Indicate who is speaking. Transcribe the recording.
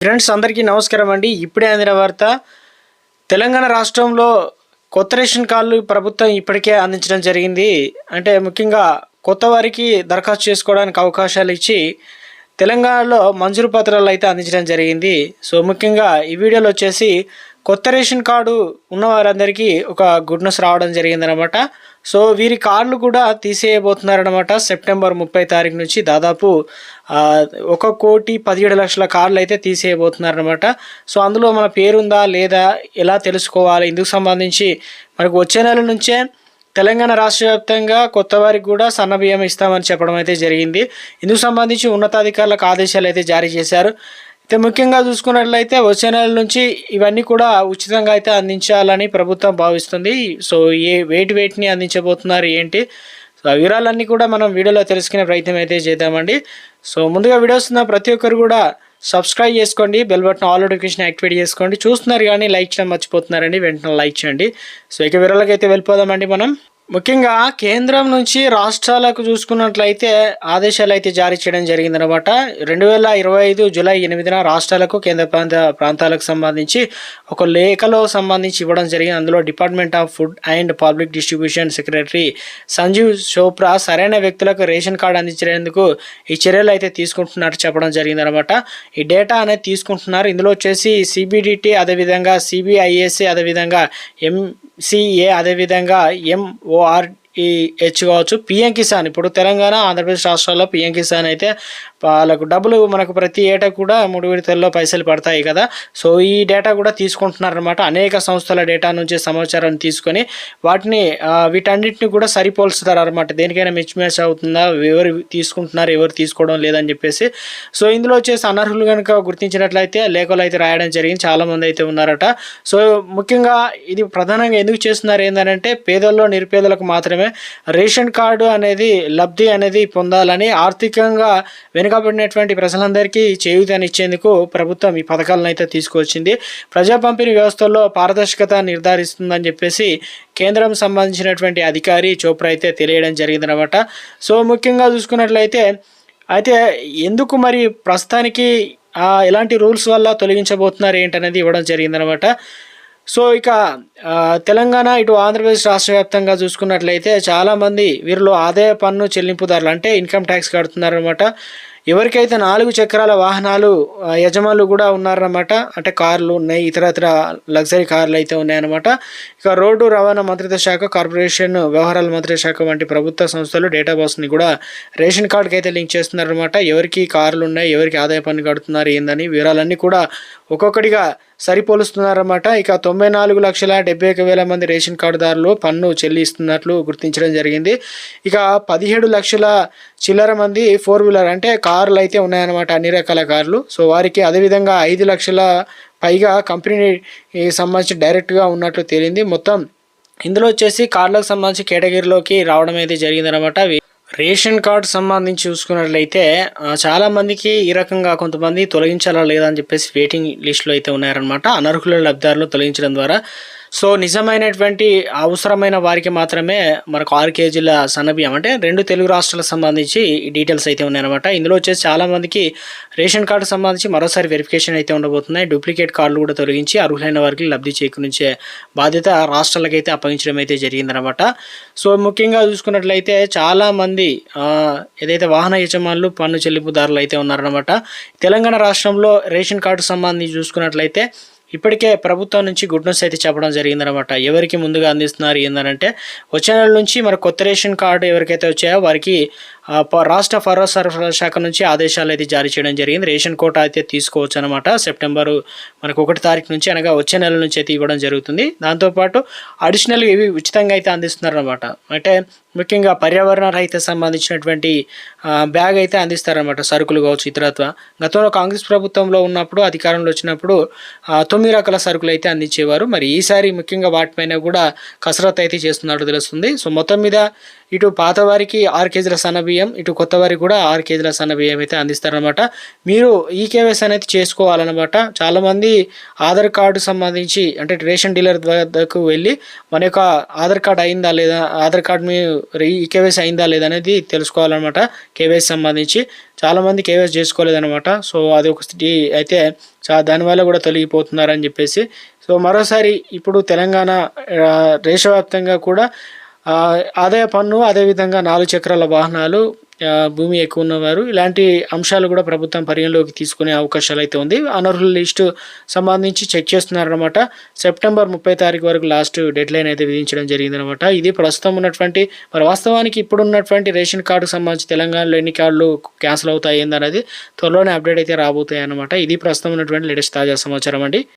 Speaker 1: Friends అందరికీ నమస్కారం అండి. ఇప్పుడే అందిన వార్త తెలంగాణ రాష్ట్రంలో కొత్త రేషన్ కార్డులు ప్రభుత్వం ఇప్పటికే అందించడం జరిగింది. అంటే ముఖ్యంగా కొత్త వారికి దరఖాస్తు చేసుకోవడానికి అవకాశాలు ఇచ్చి తెలంగాణలో మంజూరు పత్రాలు అయితే అందించడం జరిగింది. సో ముఖ్యంగా ఈ వీడియోలో వచ్చేసి కొత్త రేషన్ కార్డు ఉన్న వారందరికీ ఒక గుడ్నెస్ రావడం జరిగిందనమాట. సో వీరి కార్డులు కూడా తీసేయబోతున్నారనమాట. సెప్టెంబర్ ముప్పై తారీఖు నుంచి దాదాపు ఒక కోటి పదిహేడు లక్షల కార్లు అయితే తీసేయబోతున్నారనమాట. సో అందులో మన పేరుందా లేదా ఎలా తెలుసుకోవాలి? ఇందుకు సంబంధించి మనకు వచ్చే నెల నుంచే తెలంగాణ రాష్ట్ర వ్యాప్తంగా కొత్త వారికి కూడా సన్న బియ్యం ఇస్తామని చెప్పడం అయితే జరిగింది. ఇందుకు సంబంధించి ఉన్నతాధికారులకు ఆదేశాలు అయితే జారీ చేశారు. అయితే ముఖ్యంగా చూసుకున్నట్లయితే వచ్చే నెల నుంచి ఇవన్నీ కూడా ఉచితంగా అయితే అందించాలని ప్రభుత్వం భావిస్తుంది. సో ఏ వేటి వేటిని అందించబోతున్నారు ఏంటి? సో ఆ వివరాలన్నీ కూడా మనం వీడియోలో తెలుసుకునే ప్రయత్నం అయితే చేద్దామండి. సో ముందుగా వీడియోస్ ఉన్న ప్రతి ఒక్కరు కూడా సబ్స్క్రైబ్ చేసుకోండి bell button all notification activate చేసుకోండి. చూస్తున్నారు కానీ లైక్ చేయడం మర్చిపోతున్నారండి వెంటనే లైక్ చేయండి. సో ఇక వివరాలకైతే అయితే వెళ్ళిపోదామండి మనం. ముఖ్యంగా కేంద్రం నుంచి రాష్ట్రాలకు చూసుకున్నట్లయితే ఆదేశాలు అయితే జారీ చేయడం జరిగిందనమాట రెండు వేల ఇరవై ఐదు జూలై ఎనిమిదిన రాష్ట్రాలకు కేంద్ర ప్రాంత ప్రాంతాలకు సంబంధించి ఒక లేఖలో సంబంధించి ఇవ్వడం జరిగింది. అందులో department of food and public distribution secretary Sanjeev Chopra సరైన వ్యక్తులకు రేషన్ కార్డు అందించేందుకు ఈ చర్యలు అయితే తీసుకుంటున్నట్టు చెప్పడం జరిగిందనమాట ఈ డేటా అనేది తీసుకుంటున్నారు. ఇందులో వచ్చేసి సిబిడిటి అదేవిధంగా సిబిఐఎస్సి అదేవిధంగా ఎం సిఏ అదేవిధంగా ఎంఓఆర్ ఈ హెచ్ కావచ్చు. పిఎం కిసాన్ ఇప్పుడు తెలంగాణ ఆంధ్రప్రదేశ్ రాష్ట్రాల్లో పిఎం కిసాన్ అయితే వాళ్ళకు డబ్బులు మనకు ప్రతి ఏటా కూడా మూడు విడతల్లో పైసలు పడతాయి కదా. సో ఈ డేటా కూడా తీసుకుంటున్నారనమాట అనేక సంస్థల డేటా నుంచి సమాచారాన్ని తీసుకొని వాటిని వీటన్నిటిని కూడా సరిపోల్చుతారు అనమాట దేనికైనా మిచ్ మ్యాచ్ అవుతుందా? ఎవరు తీసుకుంటున్నారు? ఎవరు తీసుకోవడం లేదని చెప్పేసి. సో ఇందులో వచ్చేసి అనర్హులు కనుక గుర్తించినట్లయితే లేఖలు అయితే రాయడం జరిగింది. చాలామంది అయితే ఉన్నారట. సో ముఖ్యంగా ఇది ప్రధానంగా ఎందుకు చేస్తున్నారు ఏంటంటే పేదల్లో నిరుపేదలకు మాత్రమే రేషన్ కార్డు అనేది లబ్ధి అనేది పొందాలని ఆర్థికంగా వెనుకబడినటువంటి ప్రజలందరికీ చేయూతనిచ్చేందుకు ప్రభుత్వం ఈ పథకాలను అయితే తీసుకొచ్చింది ప్రజా పంపిణీ వ్యవస్థల్లో పారదర్శకత నిర్ధారిస్తుందని చెప్పేసి కేంద్రం సంబంధించినటువంటి అధికారి చోప్రా అయితే తెలియడం జరిగిందనమాట. సో ముఖ్యంగా చూసుకున్నట్లయితే అయితే ఎందుకు మరి ప్రస్తుతానికి ఎలాంటి రూల్స్ వల్ల తొలగించబోతున్నారు ఏంటనేది ఇవ్వడం జరిగిందనమాట. సో ఇక తెలంగాణ ఇటు ఆంధ్రప్రదేశ్ రాష్ట్ర వ్యాప్తంగా చూసుకున్నట్లయితే చాలామంది వీరిలో ఆదాయ పన్ను చెల్లింపుదారులు అంటే ఇన్కమ్ ట్యాక్స్ కడుతున్నారనమాట ఎవరికైతే నాలుగు చక్రాల వాహనాలు యజమానులు కూడా ఉన్నారన్నమాట అంటే కార్లు ఉన్నాయి ఇతర ఇతర లగ్జరీ కార్లు అయితే ఉన్నాయన్నమాట. ఇక రోడ్డు రవాణా మంత్రిత్వ శాఖ కార్పొరేషన్ వ్యవహారాల మంత్రిత్వ శాఖ వంటి ప్రభుత్వ సంస్థలు డేటాబేస్ని కూడా రేషన్ కార్డుకి అయితే లింక్ చేస్తున్నారన్నమాట. ఎవరికి కార్లు ఉన్నాయి ఎవరికి ఆదాయ పన్ను కడుతున్నారు ఏందని వివరాలన్నీ కూడా ఒక్కొక్కటిగా సరిపోలుస్తున్నారన్నమాట. ఇక తొంభై నాలుగు లక్షల డెబ్బై ఒక వేల మంది రేషన్ కార్డుదారులు పన్ను చెల్లిస్తున్నట్లు గుర్తించడం జరిగింది. ఇక పదిహేడు లక్షల చిల్లర మంది ఫోర్ వీలర్ అంటే కార్ కార్లు అయితే ఉన్నాయన్నమాట అన్ని రకాల కార్లు. సో వారికి అదేవిధంగా ఐదు లక్షల పైగా కంపెనీ సంబంధించి డైరెక్ట్గా ఉన్నట్లు తేలింది. మొత్తం ఇందులో వచ్చేసి కార్లకు సంబంధించి కేటగిరీలోకి రావడం అయితే జరిగిందనమాట రేషన్ కార్డ్ సంబంధించి చూసుకున్నట్లయితే చాలామందికి ఈ రకంగా కొంతమంది తొలగించాలా లేదా అని చెప్పేసి వెయిటింగ్ లిస్ట్లో అయితే ఉన్నారనమాట అనర్హుల లబ్ధారులు తొలగించడం ద్వారా సో నిజమైనటువంటి అవసరమైన వారికి మాత్రమే మనకు ఆరు కేజీల సన్నబియ్యం అంటే రెండు తెలుగు రాష్ట్రాలకు సంబంధించి ఈ డీటెయిల్స్ అయితే ఉన్నాయన్నమాట. ఇందులో వచ్చేసి చాలామందికి రేషన్ కార్డు సంబంధించి మరోసారి వెరిఫికేషన్ అయితే ఉండబోతున్నాయి. డూప్లికేట్ కార్డులు కూడా తొలగించి అర్హులైన వారికి లబ్ధి చేకూరించే బాధ్యత రాష్ట్రాలకైతే అప్పగించడం అయితే జరిగిందనమాట సో ముఖ్యంగా చూసుకున్నట్లయితే చాలామంది ఏదైతే వాహన యజమానులు పన్ను చెల్లింపుదారులు అయితే ఉన్నారనమాట తెలంగాణ రాష్ట్రంలో రేషన్ కార్డు సంబంధించి చూసుకున్నట్లయితే ఇప్పటికే ప్రభుత్వం నుంచి గుడ్ న్యూస్ అయితే చెప్పడం జరిగిందనమాట ఎవరికి ముందుగా అందిస్తున్నారు ఏంటంటే వచ్చే నెల నుంచి మన కొత్త రేషన్ కార్డు ఎవరికైతే వచ్చాయో వారికి రాష్ట్ర ఫరో సరఫరా శాఖ నుంచి ఆదేశాలు అయితే జారీ చేయడం జరిగింది. రేషన్ కోటా అయితే తీసుకోవచ్చు అనమాట సెప్టెంబరు మనకు ఒకటి తారీఖు నుంచి అనగా వచ్చే నెల నుంచి అయితే ఇవ్వడం జరుగుతుంది. దాంతోపాటు అడిషనల్ ఇవి ఉచితంగా అయితే అందిస్తున్నారు అనమాట అంటే ముఖ్యంగా పర్యావరణ రహిత సంబంధించినటువంటి బ్యాగ్ అయితే అందిస్తారనమాట సరుకులు కావచ్చు ఇతరత్వ గతంలో కాంగ్రెస్ ప్రభుత్వంలో ఉన్నప్పుడు అధికారంలో వచ్చినప్పుడు తొమ్మిది రకాల సరుకులు అయితే అందించేవారు. మరి ఈసారి ముఖ్యంగా వాటిపైన కూడా కసరత్తు అయితే చేస్తున్నట్టు తెలుస్తుంది. సో మొత్తం మీద ఇటు పాత వారికి ఆరు కేజీల సన్నబియ్యం బియ్యం ఇటు కొత్త వారికి కూడా ఆరు కేజీల సన్న బియ్యం అయితే అందిస్తారనమాట మీరు ఈ కేవైసీ అనేది చేసుకోవాలన్నమాట. చాలామంది ఆధార్ కార్డు సంబంధించి అంటే రేషన్ డీలర్ వద్దకు వెళ్ళి మన యొక్క ఆధార్ కార్డు అయిందా లేదా ఆధార్ కార్డు మీ ఈ కేవైసీ అయిందా లేదా అనేది తెలుసుకోవాలన్నమాట. కేవైసీ సంబంధించి చాలామంది కేవైసీ చేసుకోలేదన్నమాట. సో అది ఒక స్థితి అయితే దానివల్ల కూడా తొలగిపోతున్నారని చెప్పేసి. సో మరోసారి ఇప్పుడు తెలంగాణ దేశవ్యాప్తంగా కూడా ఆదాయ పన్ను అదేవిధంగా నాలుగు చక్రాల వాహనాలు భూమి ఎక్కువ ఉన్నవారు. ఇలాంటి అంశాలు కూడా ప్రభుత్వం పరిగణలోకి తీసుకునే అవకాశాలు అయితే ఉంది. అనర్హుల లిస్టు సంబంధించి చెక్ చేస్తున్నారనమాట సెప్టెంబర్ ముప్పై తారీఖు వరకు లాస్ట్ డెడ్ లైన్ అయితే విధించడం జరిగిందనమాట ఇది ప్రస్తుతం ఉన్నటువంటి మరి వాస్తవానికి ఇప్పుడు ఉన్నటువంటి రేషన్ కార్డుకు సంబంధించి తెలంగాణలో ఎన్ని కార్డులు క్యాన్సిల్ అవుతాయి ఏందనేది త్వరలోనే అప్డేట్ అయితే రాబోతాయి అనమాట ఇది ప్రస్తుతం ఉన్నటువంటి లేటెస్ట్ తాజా సమాచారం అండి.